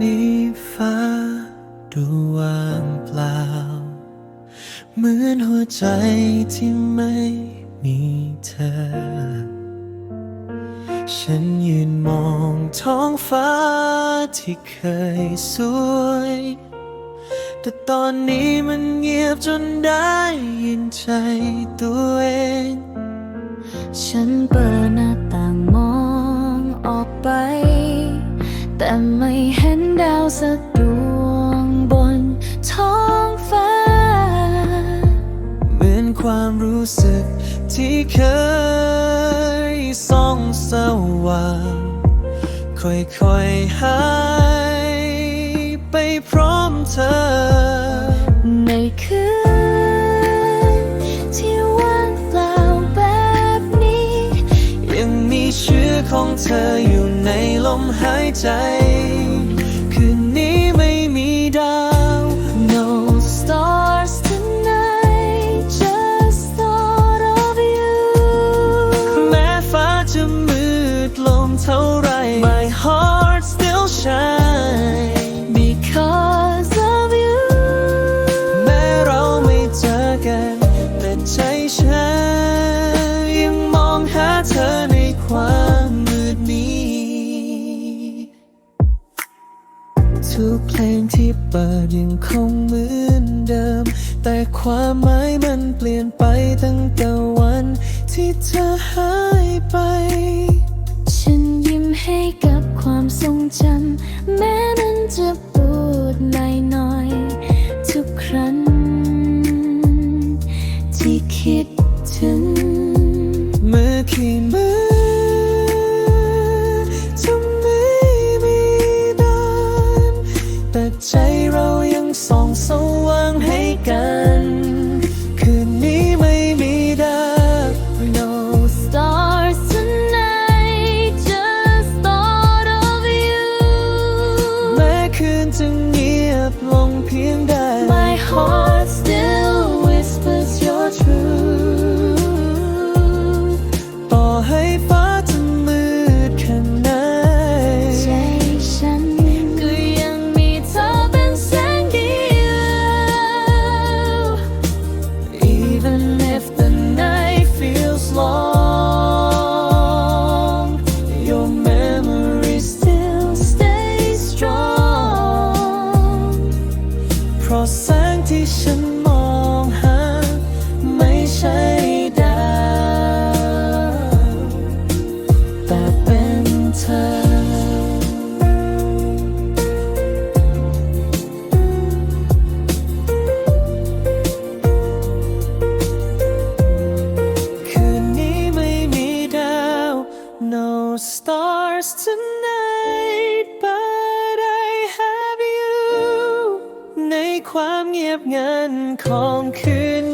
ในฟ้าดูว่างเปล่า เหมือนหัวใจที่ไม่มีเธอ ฉันยืนมองท้องฟ้าที่เคยสวย แต่ตอนนี้มันเงียบจนได้ยินใจตัวเอง ฉันเปิดหน้าต่าง แต่ไม่เห็นดาวสักดวงบนท้องฟ้า เหมือนความรู้สึกที่เคยส่องสว่างค่อยๆหายไปพร้อมเธอ ในคืนที่ว่างเปล่าแบบนี้ ยังมีเชื้อของเธออยู่ มหายใจ ทุกเพลงที่เปิดยังคงเหมือนเดิม แต่ความหมายมันเปลี่ยนไปตั้งแต่วันที่เธอหา ใจเรายังส่องสว่างให้กันางที่ฉันมองหา ไม่ใช่ดาวแต่เป็นเธอ คืนนี้ไม่มีดาว No stars tonight ความเงียบงันของคืน